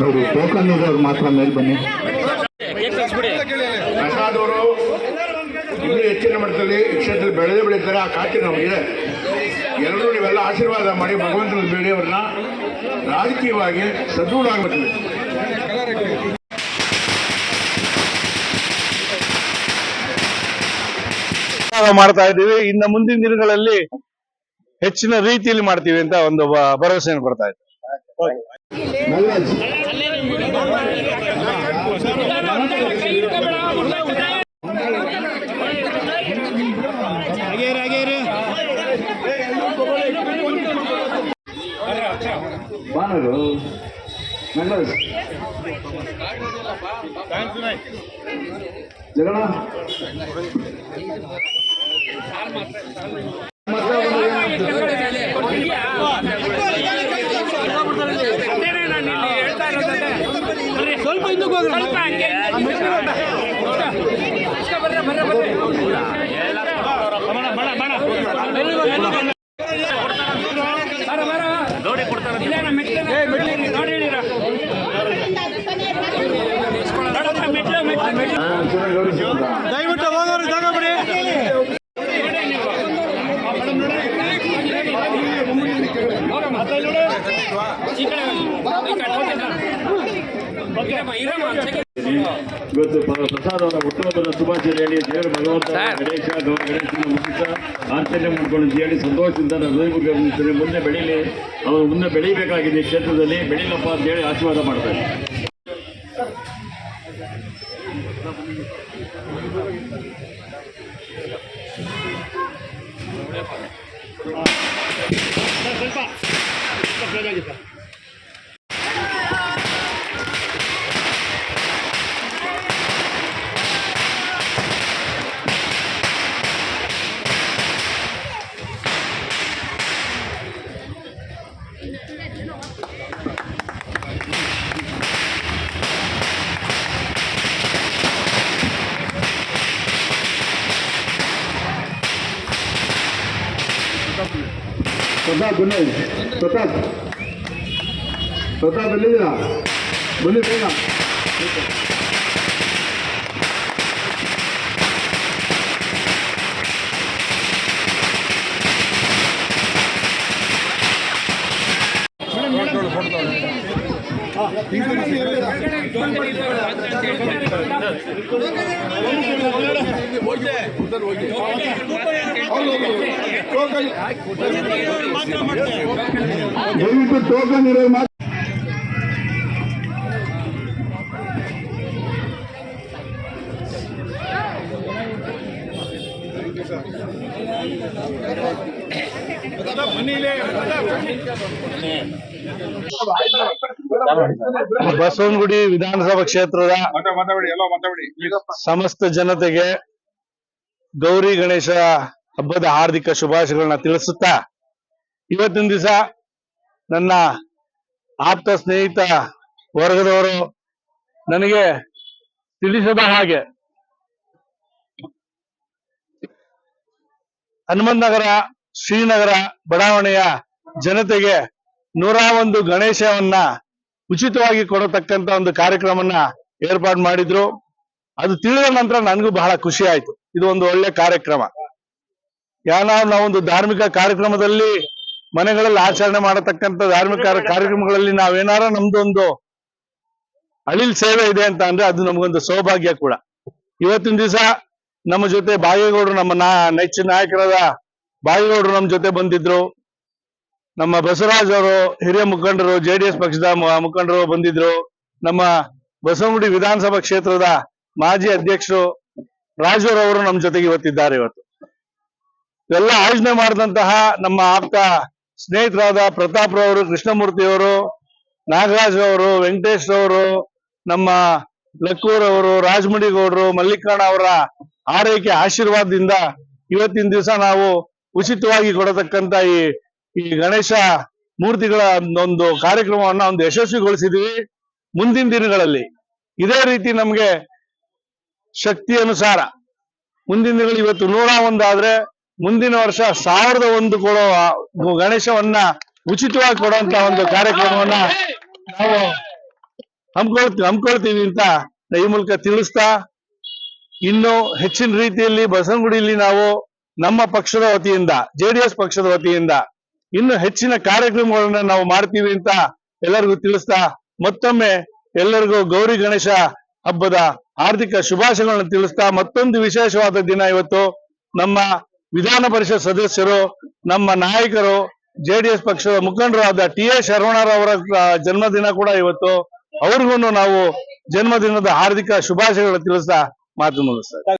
ನೋಡಿ ಟೋಕನ್ ಇರೋರು ಮಾತ್ರ ಮೇಲೆ ಬನ್ನಿ. ಪ್ರಸಾದವರು ಇನ್ನೂ ಹೆಚ್ಚಿನ ಮಟ್ಟದಲ್ಲಿ ಕ್ಷೇತ್ರದಲ್ಲಿ ಬೆಳೆದೇ ಬೆಳೀತಾರೆ ಆ ಖಾತೆ ನಮಗಿದೆ. ಎಲ್ಲರೂ ನೀವೆಲ್ಲ ಆಶೀರ್ವಾದ ಮಾಡಿ ಭಗವಂತನ ಬೇಡಿ ಅವ್ರನ್ನ ರಾಜಕೀಯವಾಗಿ ಸದೃಢ ಆಗಬೇಕು ನಾವು ಮಾಡ್ತಾ ಇದ್ದೀವಿ. ಇನ್ನು ಮುಂದಿನ ದಿನಗಳಲ್ಲಿ ಹೆಚ್ಚಿನ ರೀತಿಯಲ್ಲಿ ಮಾಡ್ತೀವಿ ಅಂತ ಒಂದು ಭರವಸೆಯನ್ನು ಕೊಡ್ತಾ ಇದ್ದೀವಿ ಬಾನರು ಸ್ವಲ್ಪ ಹಿಂದಕ್ಕೆ ಹಂಗೆ. ಬರ್ರಿ ನೋಡಿ ಕೊಡ್ತಾರೆ ನೋಡಿ ದಯವಿಟ್ಟು ಹೋಗೋರು ಜಾಗ ಬಿಡಿ ಈ ಕಡೆ ಈ ಕಡೆ ಓಕೆನಮ್ಮ ಇರಮ್ಮ ಸೆಕೆಂಡ್ ಇವತ್ತು ಅವರ ಹುಟ್ಟುಹಬ್ಬದ ಶುಭಾಶಯ ಹೇಳಿ ದೇವರ ಭಗವಂತ ಗಣೇಶ ಗೌರ ಗಣೇಶನ ಮುಗಿಸ ಆಚರಣೆ ಮಾಡಿಕೊಂಡು ಅಂತ ಹೇಳಿ ಸಂತೋಷದಿಂದ ಹೃದಯ ಮುಂದೆ ಬೆಳೀಲಿ ಅವರು ಮುಂದೆ ಬೆಳೀಬೇಕಾಗಿದೆ ಈ ಕ್ಷೇತ್ರದಲ್ಲಿ ಬೆಳೀಲಪ್ಪ ಅಂತ ಹೇಳಿ ಆಶೀರ್ವಾದ ಮಾಡ್ತಾರೆ ಪ್ರತಾಪ್ ಬನ್ನಿ ಪ್ರತಾಪ್ ಪ್ರತಾಪ್ ಎಲ್ಲಿದ್ದೀರಾ ಬನ್ನಿ ಬೇಗ ದಯವಿಟ್ಟು ಟೋಕನ್ ಇರೋ ಮಾತ್ರ ಬಸವನಗುಡಿ ವಿಧಾನಸಭಾ ಕ್ಷೇತ್ರದ ಸಮಸ್ತ ಜನತೆಗೆ ಗೌರಿ ಗಣೇಶ ಹಬ್ಬದ ಹಾರ್ದಿಕ ಶುಭಾಶಯಗಳನ್ನ ತಿಳಿಸುತ್ತಾ ಇವತ್ತಿನ ದಿವಸ ನನ್ನ ಆಪ್ತ ಸ್ನೇಹಿತ ವರ್ಗದವರು ನನಗೆ ತಿಳಿಸದ ಹಾಗೆ ಹನುಮಂತ ನಗರ, ಶ್ರೀನಗರ, ಬಡಾವಣೆಯ ಜನತೆಗೆ ನೂರ ಒಂದು ಗಣೇಶವನ್ನ ಉಚಿತವಾಗಿ ಕೊಡತಕ್ಕಂತ ಒಂದು ಕಾರ್ಯಕ್ರಮವನ್ನ ಏರ್ಪಾಡು ಮಾಡಿದ್ರು. ಅದು ತಿಳಿದ ನಂತರ ನನಗೂ ಬಹಳ ಖುಷಿ ಆಯ್ತು. ಇದು ಒಂದು ಒಳ್ಳೆ ಕಾರ್ಯಕ್ರಮ. ಯಾನ ನಾವೊಂದು ಧಾರ್ಮಿಕ ಕಾರ್ಯಕ್ರಮದಲ್ಲಿ ಮನೆಗಳಲ್ಲಿ ಆಚರಣೆ ಮಾಡತಕ್ಕಂತ ಧಾರ್ಮಿಕ ಕಾರ್ಯ- ಕಾರ್ಯಕ್ರಮಗಳಲ್ಲಿ ನಾವೇನಾರ ನಮ್ದೊಂದು ಅಳಿಲ್ ಸೇವೆ ಇದೆ ಅಂತ ಅಂದ್ರೆ ಅದು ನಮಗೊಂದು ಸೌಭಾಗ್ಯ ಕೂಡ. ಇವತ್ತಿನ ದಿವಸ ನಮ್ಮ ಜೊತೆ ಬಾಗೇಗೌಡರು ನಮ್ಮ ನಾ ನೆಚ್ಚಿನ ನಾಯಕರಾದ ಬಾಗೇಗೌಡರು ನಮ್ಮ ಜೊತೆ ಬಂದಿದ್ರು. ನಮ್ಮ ಬಸವರಾಜ್ ಅವರು ಹಿರಿಯ ಮುಖಂಡರು ಜೆ ಡಿ ಎಸ್ ಪಕ್ಷದ ಮುಖಂಡರು ಬಂದಿದ್ರು. ನಮ್ಮ ಬಸವಗುಡಿ ವಿಧಾನಸಭಾ ಕ್ಷೇತ್ರದ ಮಾಜಿ ಅಧ್ಯಕ್ಷರು ಅವರು ನಮ್ಮ ಜೊತೆಗೆ ಇವತ್ತಿದ್ದಾರೆ ಇವತ್ತು. ಎಲ್ಲ ಆಯೋಜನೆ ಮಾಡಿದಂತಹ ನಮ್ಮ ಆಪ್ತ ಸ್ನೇಹಿತರಾದ ಪ್ರತಾಪ್ ರವರು ಕೃಷ್ಣಮೂರ್ತಿಯವರು ನಾಗರಾಜ್ ಅವರು, ವೆಂಕಟೇಶ್ ಅವರು, ನಮ್ಮ ಲಕ್ಕೂರ್ ಅವರು, ರಾಜಮುಡಿಗೌಡರು ಮಲ್ಲಿಕಾರ್ಣ ಅವರ ಆರೈಕೆ ಆಶೀರ್ವಾದದಿಂದ ಇವತ್ತಿನ ದಿವಸ ನಾವು ಉಚಿತವಾಗಿ ಕೊಡತಕ್ಕಂತ ಈ ಈ ಗಣೇಶ ಮೂರ್ತಿಗಳ ಒಂದು ಕಾರ್ಯಕ್ರಮವನ್ನ ಒಂದು ಯಶಸ್ವಿಗೊಳಿಸಿದೀವಿ ಮುಂದಿನ ದಿನಗಳಲ್ಲಿ. ಇದೇ ರೀತಿ ನಮ್ಗೆ ಶಕ್ತಿ ಅನುಸಾರ ಮುಂದಿನ ದಿನಗಳು ಇವತ್ತು ನೂರ ಒಂದಾದ್ರೆ ಮುಂದಿನ ವರ್ಷ ಸಾವಿರದ ಒಂದು ಕೊಡೋ ಗಣೇಶವನ್ನ ಉಚಿತವಾಗಿ ಕೊಡುವಂತ ಒಂದು ಕಾರ್ಯಕ್ರಮವನ್ನ ನಾವು ಹಮ್ಕೊಳ್ತೀವಿ ಹಮ್ಕೊಳ್ತೀವಿ ಅಂತ ಈ ಮೂಲಕ ತಿಳಿಸ್ತಾ, ಇನ್ನು ಹೆಚ್ಚಿನ ರೀತಿಯಲ್ಲಿ ಬಸವನಗುಡಿಯಲ್ಲಿ ನಾವು ನಮ್ಮ ಪಕ್ಷದ ವತಿಯಿಂದ ಜೆಡಿಎಸ್ ಪಕ್ಷದ ವತಿಯಿಂದ ಇನ್ನು ಹೆಚ್ಚಿನ ಕಾರ್ಯಕ್ರಮಗಳನ್ನ ನಾವು ಮಾಡ್ತೀವಿ ಅಂತ ಎಲ್ಲರಿಗೂ ತಿಳಿಸ್ತಾ, ಮತ್ತೊಮ್ಮೆ ಎಲ್ಲರಿಗೂ ಗೌರಿ ಗಣೇಶ ಹಬ್ಬದ ಹಾರ್ದಿಕ ಶುಭಾಶಯಗಳನ್ನು ತಿಳಿಸ್ತಾ, ಮತ್ತೊಂದು ವಿಶೇಷವಾದ ದಿನ ಇವತ್ತು ನಮ್ಮ ವಿಧಾನ ಪರಿಷತ್ ಸದಸ್ಯರು, ನಮ್ಮ ನಾಯಕರು ಜೆಡಿಎಸ್ ಪಕ್ಷದ ಮುಖಂಡರಾದ ಟಿ ಎ ಶರವಣರವರ ಜನ್ಮದಿನ ಕೂಡ ಇವತ್ತು ಅವ್ರಿಗೂ ನಾವು ಜನ್ಮದಿನದ ಹಾರ್ದಿಕ ಶುಭಾಶಯಗಳು ತಿಳಿಸ್ತಾ ಮಾತು ಮುಗಿಸ್ತಾರೆ